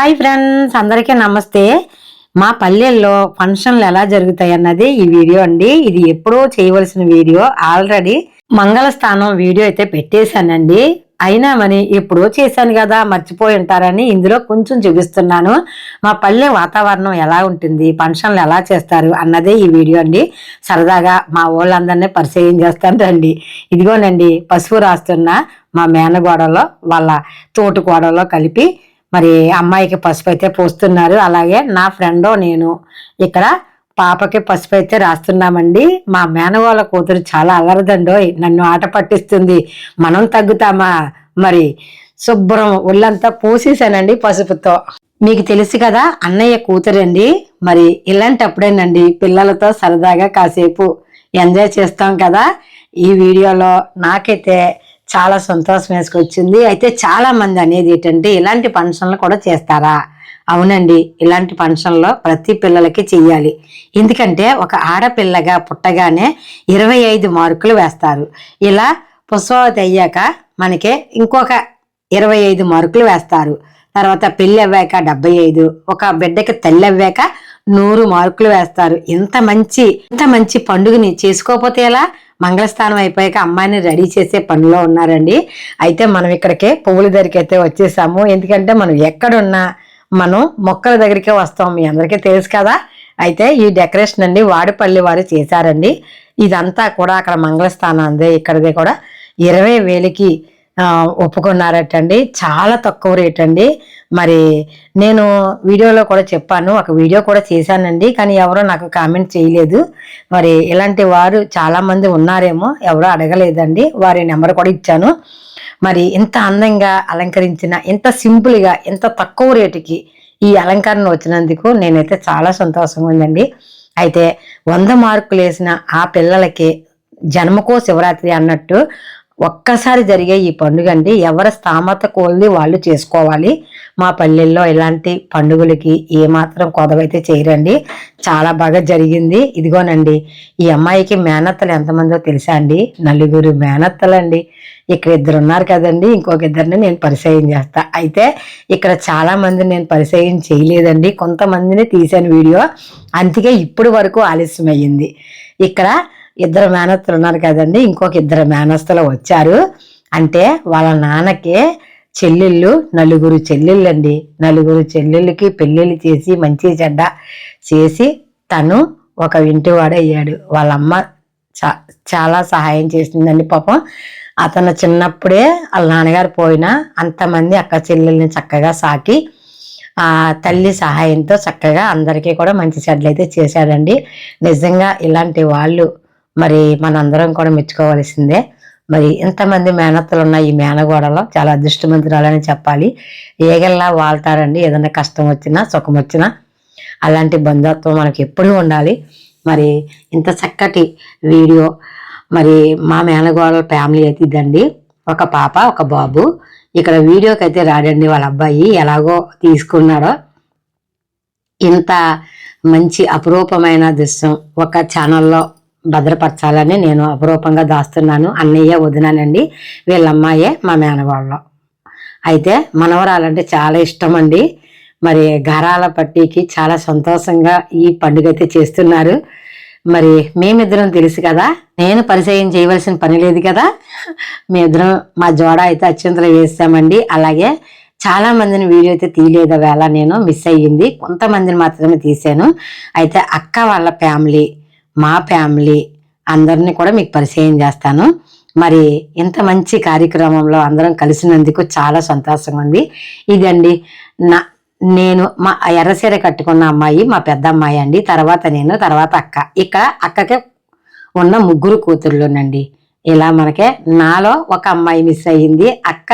Hi friends అందరికీ నమస్తే. మా పల్లెల్లో ఫంక్షన్లు ఎలా జరుగుతాయి అన్నది ఈ వీడియో అండి. ఇది ఎప్పుడో చేయవలసిన వీడియో. ఆల్రెడీ మంగళస్థానం వీడియో అయితే పెట్టేశానండి. అయినా మరి ఎప్పుడో చేశాను కదా మర్చిపోయి ఉంటారని ఇందులో కొంచెం చూపిస్తున్నాను. మా పల్లె వాతావరణం ఎలా ఉంటుంది ఫంక్షన్లు ఎలా చేస్తారు అన్నదే ఈ వీడియో అండి. సరదాగా మా వాళ్ళందరినీ పరిచయం చేస్తాను రండి. ఇదిగోనండి పసుపు రాస్తున్న మా మేనగోడలో వాళ్ళ తోటి గోడలో కలిపి మరి అమ్మాయికి పసుపు అయితే పోస్తున్నారు. అలాగే నా ఫ్రెండ్ నేను ఇక్కడ పాపకి పసుపు అయితే రాస్తున్నామండి. మా మేనవాళ్ళ కూతురు చాలా అలరదండోయ్ నన్ను ఆట పట్టిస్తుంది. మనం తగ్గుతామా? మరి శుభ్రం ఒళ్ళంతా పూసేసానండి పసుపుతో. మీకు తెలుసు కదా అన్నయ్య కూతురండి. మరి ఇలాంటప్పుడేనండి పిల్లలతో సరదాగా కాసేపు ఎంజాయ్ చేస్తాం కదా. ఈ వీడియోలో నాకైతే చాలా సంతోషం వేసుకొచ్చింది. అయితే చాలా మంది అనేది ఏంటంటే ఇలాంటి ఫంక్షన్లు కూడా చేస్తారా? అవునండి. ఇలాంటి ఫంక్షన్లో ప్రతి పిల్లలకి చెయ్యాలి. ఎందుకంటే ఒక ఆడపిల్లగా పుట్టగానే ఇరవై ఐదు మార్కులు వేస్తారు. ఇలా పుష్పవతి అయ్యాక మనకి ఇంకొక ఇరవై ఐదు మార్కులు వేస్తారు. తర్వాత పెళ్ళి అవ్వాక డెబ్బై ఐదు ఒక బిడ్డకి తల్లి అవ్వాక నూరు మార్కులు వేస్తారు. ఇంత మంచి ఇంత మంచి పండుగని చేసుకోకపోతే ఎలా? మంగళస్థానం అయిపోయాక అమ్మాయిని రెడీ చేసే పనిలో ఉన్నారండి. అయితే మనం ఇక్కడికే పువ్వుల దగ్గరికి అయితే వచ్చేసాము. ఎందుకంటే మనం ఎక్కడున్నా మనం మొక్కల దగ్గరికే వస్తాం. మీ అందరికీ తెలుసు కదా. అయితే ఈ డెకరేషన్ అండి వాడిపల్లి వారు చేశారండి. ఇదంతా కూడా అక్కడ మంగళస్థానం అందే. ఇక్కడది కూడా ఇరవై వేలకి ఒప్పుకున్నారటండి. చాలా తక్కువ రేట్ అండి మరి నేను వీడియోలో కూడా చెప్పాను. ఒక వీడియో కూడా చేశానండి. కానీ ఎవరో నాకు కామెంట్ చేయలేదు. మరి ఇలాంటి వారు చాలామంది ఉన్నారేమో ఎవరో అడగలేదండి. వారి నెంబర్ కూడా ఇచ్చాను. మరి ఇంత అందంగా అలంకరించిన ఇంత సింపుల్గా ఇంత తక్కువ రేటుకి ఈ అలంకరణ వచ్చినందుకు నేనైతే చాలా సంతోషంగా ఉందండి. అయితే వంద మార్కులు వేసిన ఆ పిల్లలకి జన్మకో శివరాత్రి అన్నట్టు ఒక్కసారి జరిగే ఈ పండుగ అండి ఎవరి స్థామత కోల్ది వాళ్ళు చేసుకోవాలి. మా పల్లెల్లో ఇలాంటి పండుగలకి ఏమాత్రం కొదవైతే చేయరండి. చాలా బాగా జరిగింది. ఇదిగోనండి ఈ అమ్మాయికి మేనత్తలు ఎంతమందో తెలుసా అండి? నలుగురు మేనత్తలండి. ఇక్కడ ఇద్దరు ఉన్నారు కదండి ఇంకొక ఇద్దరిని నేను పరిచయం చేస్తా. అయితే ఇక్కడ చాలా మంది నేను పరిచయం చేయలేదండి. కొంతమందిని తీసాను వీడియో. అందుకే ఇప్పుడు వరకు ఆలస్యం అయ్యింది ఇక్కడ ఇద్దరు మేనత్తలు ఉన్నారు కదండి. ఇంకొక ఇద్దరు మేనస్తులు వచ్చారు. అంటే వాళ్ళ నాన్నకి చెల్లెళ్ళు నలుగురు చెల్లెళ్ళండి. నలుగురు చెల్లెళ్ళకి పెళ్ళిళ్ళు చేసి మంచి చెడ్డ చేసి తను ఒక ఇంటివాడయ్యాడు. వాళ్ళ అమ్మ చా చాలా సహాయం చేసిందండి పాపం. అతను చిన్నప్పుడే వాళ్ళ నాన్నగారు పోయినా అంతమంది అక్క చెల్లెల్ని చక్కగా సాకి ఆ తల్లి సహాయంతో చక్కగా అందరికీ కూడా మంచి చెడ్డలు అయితే చేశాడండి. నిజంగా ఇలాంటి వాళ్ళు మరి మనందరం కూడా మెచ్చుకోవాల్సిందే. మరి ఇంతమంది మేనత్తలు ఉన్న ఈ మేనగోడలో చాలా అదృష్టవంతురాలని చెప్పాలి. ఏగల్లా వాళ్తారండి. ఏదైనా కష్టం వచ్చినా సుఖం వచ్చినా అలాంటి బంధుత్వం మనకి ఎప్పుడూ ఉండాలి. మరి ఇంత చక్కటి వీడియో మరి మా మేనగోడల ఫ్యామిలీ అయితే ఇదండి. ఒక పాప ఒక బాబు. ఇక్కడ వీడియోకి అయితే రాడండి వాళ్ళ అబ్బాయి ఎలాగో తీసుకున్నాడో. ఇంత మంచి అపురూపమైన దృశ్యం ఒక ఛానల్లో భద్రపరచాలని నేను అపురూపంగా దాస్తున్నాను. అన్నయ్య వదినానండి. వీళ్ళ అమ్మాయే మా మేనవాళ్ళం. అయితే మనవరాలంటే చాలా ఇష్టం అండి మరి గారాల పట్టికి చాలా సంతోషంగా ఈ పండుగ అయితే చేస్తున్నారు. మరి మేమిద్దరం తెలుసు కదా నేను పరిచయం చేయవలసిన పని లేదు కదా. మేమిద్దరం మా జోడ అయితే అత్యంతలో వేస్తామండి. అలాగే చాలా మందిని వీడియో అయితే తీయలేదు వేళ నేను మిస్ అయ్యింది. కొంతమందిని మాత్రమే తీసాను అయితే అక్క వాళ్ళ ఫ్యామిలీ మా ఫ్యామిలీ అందరినీ కూడా మీకు పరిచయం చేస్తాను. మరి ఇంత మంచి కార్యక్రమంలో అందరం కలిసినందుకు చాలా సంతోషంగా ఉంది. ఇదండి నా నేను మా ఎర్రసీర కట్టుకున్న అమ్మాయి మా పెద్ద అమ్మాయి అండి. తర్వాత నేను తర్వాత అక్క. ఇక్కడ అక్కకి ఉన్న ముగ్గురు కూతుర్లునండి. ఇలా మనకే నాలో ఒక అమ్మాయి మిస్ అయ్యింది అక్క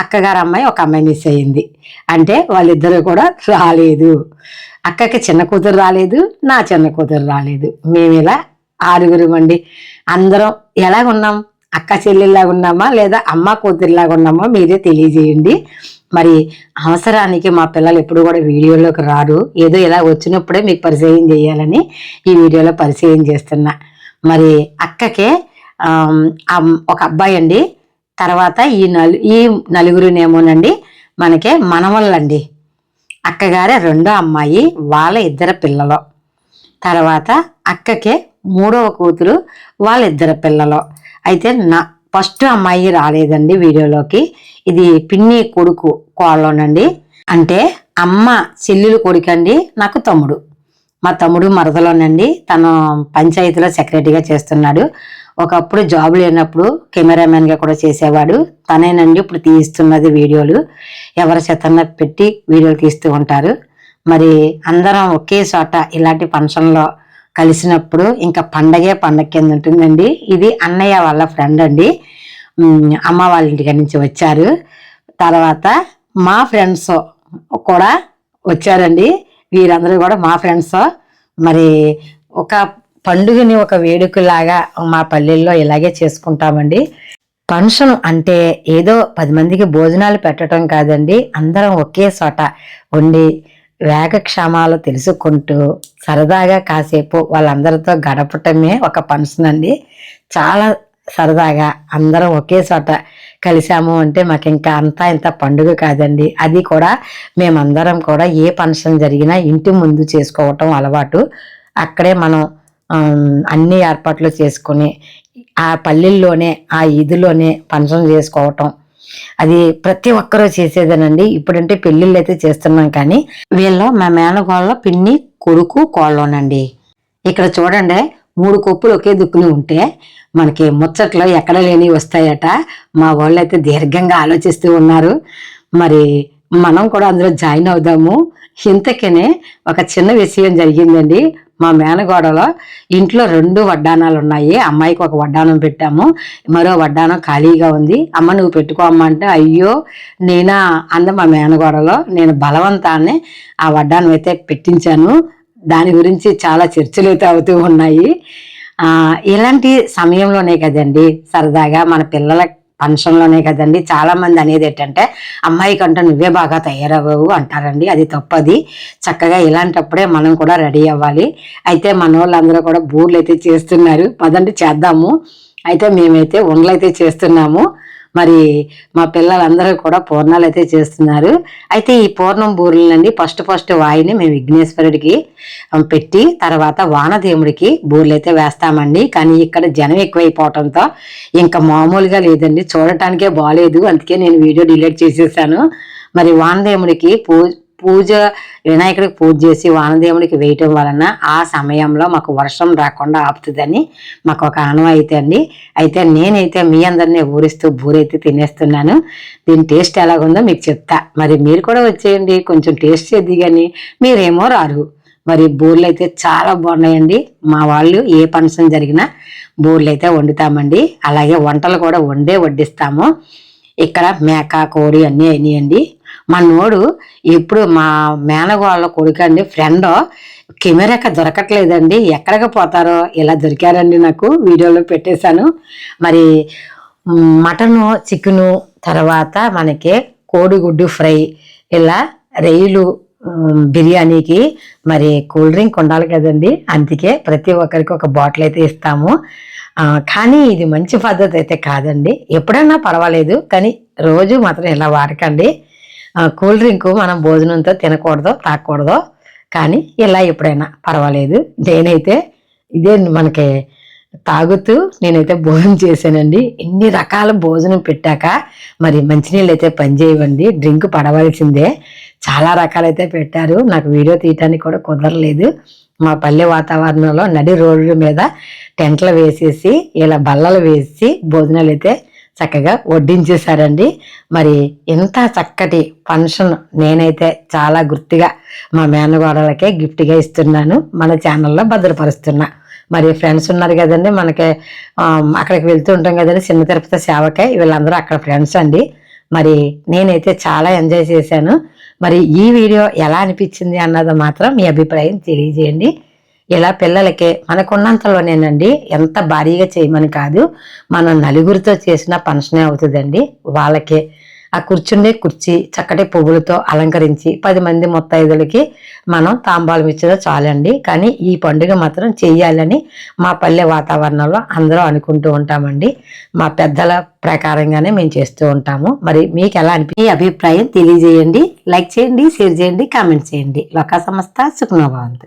అక్కగారు అమ్మాయి ఒక అమ్మాయి మిస్ అయ్యింది అంటే వాళ్ళిద్దరూ కూడా రాలేదు. అక్కకి చిన్న కూతురు రాలేదు నా చిన్న కూతురు రాలేదు. మేము ఇలా ఆరుగురు అండి అందరం ఎలాగున్నాం అక్క చెల్లెల్లాగా ఉన్నామా? లేదా అమ్మ కూతురులాగా ఉన్నామా? మీరే తెలియజేయండి. మరి అవసరానికి మా పిల్లలు ఎప్పుడు కూడా వీడియోలోకి రారు. ఏదో ఇలా వచ్చినప్పుడే మీకు పరిచయం చేయాలని ఈ వీడియోలో పరిచయం చేస్తున్నా. మరి అక్కకే ఒక అబ్బాయి అండి. తర్వాత ఈ నలు ఈ నలుగురునేమోనండి. మనకే మనవళ్ళండి. అక్కగారే రెండో అమ్మాయి వాళ్ళ ఇద్దరు పిల్లలు. తర్వాత అక్కకే మూడవ కూతురు వాళ్ళ ఇద్దరు పిల్లలు. అయితే నా ఫస్ట్ అమ్మాయి రాలేదండి వీడియోలోకి. ఇది పిన్ని కొడుకు కోళ్ళనండి అంటే అమ్మ చెల్లెలు కొడుకండి నాకు తమ్ముడు. మా తమ్ముడు మరదలోనండి. తను పంచాయతీలో సెక్రటరీగా చేస్తున్నాడు. ఒకప్పుడు జాబ్ లేనప్పుడు కెమెరామెన్గా కూడా చేసేవాడు. తనేనండి ఇప్పుడు తీస్తున్నది వీడియోలు. ఎవరి చేతన్న పెట్టి వీడియోలు తీస్తూ ఉంటారు. మరి అందరం ఒకే చోట ఇలాంటి ఫంక్షన్లో కలిసినప్పుడు ఇంకా పండగే పండగ కింద ఉంటుందండి. ఇది అన్నయ్య వాళ్ళ ఫ్రెండ్ అండి. అమ్మ వాళ్ళ ఇంటికి నుంచి వచ్చారు. తర్వాత మా ఫ్రెండ్స్ కూడా వచ్చారండి. వీరందరూ కూడా మా ఫ్రెండ్స్. మరి ఒక పండుగని ఒక వేడుకలాగా మా పల్లెల్లో ఇలాగే చేసుకుంటామండి. ఫంక్షన్ అంటే ఏదో పది మందికి భోజనాలు పెట్టడం కాదండి. అందరం ఒకే చోట ఉండి వేగక్షేమాలు తెలుసుకుంటూ సరదాగా కాసేపు వాళ్ళందరితో గడపటమే ఒక ఫంక్షన్ అండి. చాలా సరదాగా అందరం ఒకే చోట కలిసాము అంటే మాకు ఇంకా అంతా ఇంత పండుగ కాదండి. అది కూడా మేమందరం కూడా ఏ ఫంక్షన్ జరిగినా ఇంటి ముందు చేసుకోవటం అలవాటు. అక్కడే మనం అన్ని ఏర్పాట్లు చేసుకొని ఆ పల్లెల్లోనే ఆ ఇదిలోనే పంచం చేసుకోవటం. అది ప్రతి ఒక్కరూ చేసేదేనండి. ఇప్పుడంటే పెళ్ళిళ్ళు అయితే చేస్తున్నాం కానీ వీళ్ళు మా మేనగోళ్ళ పిన్ని కొడుకు కోళ్ళోనండి. ఇక్కడ చూడండి మూడు కొప్పులు ఒకే దిక్కుని ఉంటే మనకి ముచ్చట్లో ఎక్కడ లేని వస్తాయట. మా వాళ్ళు అయితే దీర్ఘంగా ఆలోచిస్తూ ఉన్నారు. మరి మనం కూడా అందులో జాయిన్ అవుదాము. ఇంతకనే ఒక చిన్న విషయం జరిగిందండి. మా మేనగోడలో ఇంట్లో రెండు వడ్డానాలు ఉన్నాయి. అమ్మాయికి ఒక వడ్డానం పెట్టాము. మరో వడ్డానం ఖాళీగా ఉంది. అమ్మ నువ్వు పెట్టుకో అమ్మ అంటే అయ్యో నేనా అంద మా మేనగోడలో. నేను బలవంతాన్ని ఆ వడ్డానం అయితే పెట్టించాను. దాని గురించి చాలా చర్చలు అయితే అవుతూ ఉన్నాయి. ఇలాంటి సమయంలోనే కదండి సరదాగా మన పిల్లల ఫంక్షన్లోనే కదండి. చాలామంది అనేది ఏంటంటే అమ్మాయి కంటే నువ్వే బాగా తయారవ్వవు అంటారండి. అది తప్పది. చక్కగా ఇలాంటప్పుడే మనం కూడా రెడీ అవ్వాలి. అయితే మన వాళ్ళందరూ కూడా బూర్లు అయితే చేస్తున్నారు. పదండి చేద్దాము. అయితే మేమైతే ఉండలు అయితే చేస్తున్నాము. మరి మా పిల్లలందరూ కూడా పూర్ణాలు అయితే చేస్తున్నారు. అయితే ఈ పూర్ణం బూరెలండి ఫస్ట్ ఫస్ట్ వాయిని మేము విఘ్నేశ్వరుడికి పెట్టి తర్వాత వానదేవుడికి బూరెలు అయితే వేస్తామండి. కానీ ఇక్కడ జనం ఎక్కువైపోవటంతో ఇంకా మామూలుగా లేదండి. చూడటానికే బాగాలేదు అందుకే నేను వీడియో డిలీట్ చేసేసాను. మరి వానదేవుడికి పూ పూజ వినాయకుడికి పూజ చేసి వానదేవుడికి వేయటం వలన ఆ సమయంలో మాకు వర్షం రాకుండా ఆపుతుందని మాకు ఒక ఆనవాయితీ అండి. అయితే నేనైతే మీ అందరినీ ఊరిస్తూ బూరైతే తినేస్తున్నాను. దీని టేస్ట్ ఎలాగుందో మీకు చెప్తా. మరి మీరు కూడా వచ్చేయండి కొంచెం టేస్ట్ చేద్ది కానీ మీరేమో రారు. మరి బూర్లు అయితే చాలా బాగున్నాయండి. మా వాళ్ళు ఏ ఫంక్షన్ జరిగినా బూర్లు అయితే వండుతామండి. అలాగే వంటలు కూడా వండే వడ్డిస్తాము. ఇక్కడ మేక కోడి అన్నీ అయినాయండి. మా నోడు ఇప్పుడు మా మేనగోళ్ళ కొడుకు అండి ఫ్రెండ్ కెమెరాకి దొరకట్లేదండి. ఎక్కడికి పోతారో ఇలా దొరికారండి నాకు. వీడియోలో పెట్టేశాను. మరి మటను చికెను తర్వాత మనకి కోడిగుడ్డు ఫ్రై ఇలా రైలు బిర్యానీకి మరి కూల్ డ్రింక్ ఉండాలి కదండి. అందుకే ప్రతి ఒక్కరికి ఒక బాటిల్ అయితే ఇస్తాము. కానీ ఇది మంచి పద్ధతి అయితే కాదండి. ఎప్పుడైనా పర్వాలేదు కానీ రోజు మాత్రం ఇలా వాడకండి. కూల్ డ్రింక్ మనం భోజనంతో తినకూడదు తాకూడదు కానీ ఇలా ఎప్పుడైనా పర్వాలేదు. నేనైతే ఇదే మనకి తాగుతూ నేనైతే భోజనం చేశానండి. ఇన్ని రకాల భోజనం పెట్టాక మరి మంచినీళ్ళు అయితే పనిచేయవండి డ్రింక్ పడవలసిందే. చాలా రకాలైతే పెట్టారు. నాకు వీడియో తీయటానికి కూడా కుదరలేదు. మా పల్లె వాతావరణంలో నడి రోడ్ల మీద టెంట్లు వేసేసి ఇలా బల్లలు వేసి భోజనాలు అయితే చక్కగా వడ్డించేశారండి. మరి ఇంత చక్కటి ఫంక్షన్ నేనైతే చాలా గుర్తుగా మా మేనగోడలకే గిఫ్ట్గా ఇస్తున్నాను. మన ఛానల్లో భద్రపరుస్తున్నా. మరి ఫ్రెండ్స్ ఉన్నారు కదండి మనకి అక్కడికి వెళ్తూ ఉంటాం కదండి చిన్న తిరుపతి సేవకే. వీళ్ళందరూ అక్కడ ఫ్రెండ్స్ అండి. మరి నేనైతే చాలా ఎంజాయ్ చేశాను. మరి ఈ వీడియో ఎలా అనిపించింది అన్నది మాత్రం మీ అభిప్రాయం తెలియజేయండి. ఇలా పిల్లలకి మనకున్నంతలోనేనండి ఎంత భారీగా చేయమని కాదు మనం నలుగురితో చేసిన ఫంక్షనే అవుతుందండి. వాళ్ళకి ఆ కూర్చుండే కుర్చీ చక్కటి పువ్వులతో అలంకరించి పది మంది ముత్తైదులకి మనం తాంబాలం ఇచ్చేదో చాలండి. కానీ ఈ పండుగ మాత్రం చెయ్యాలని మా పల్లె వాతావరణంలో అందరూ అనుకుంటూ ఉంటామండి. మా పెద్దల ప్రకారంగానే మేము చేస్తూ ఉంటాము. మరి మీకు ఎలా అనిపి అభిప్రాయం తెలియజేయండి. లైక్ చేయండి షేర్ చేయండి కామెంట్ చేయండి. లోకా సంస్థ సుఖనోభవంతు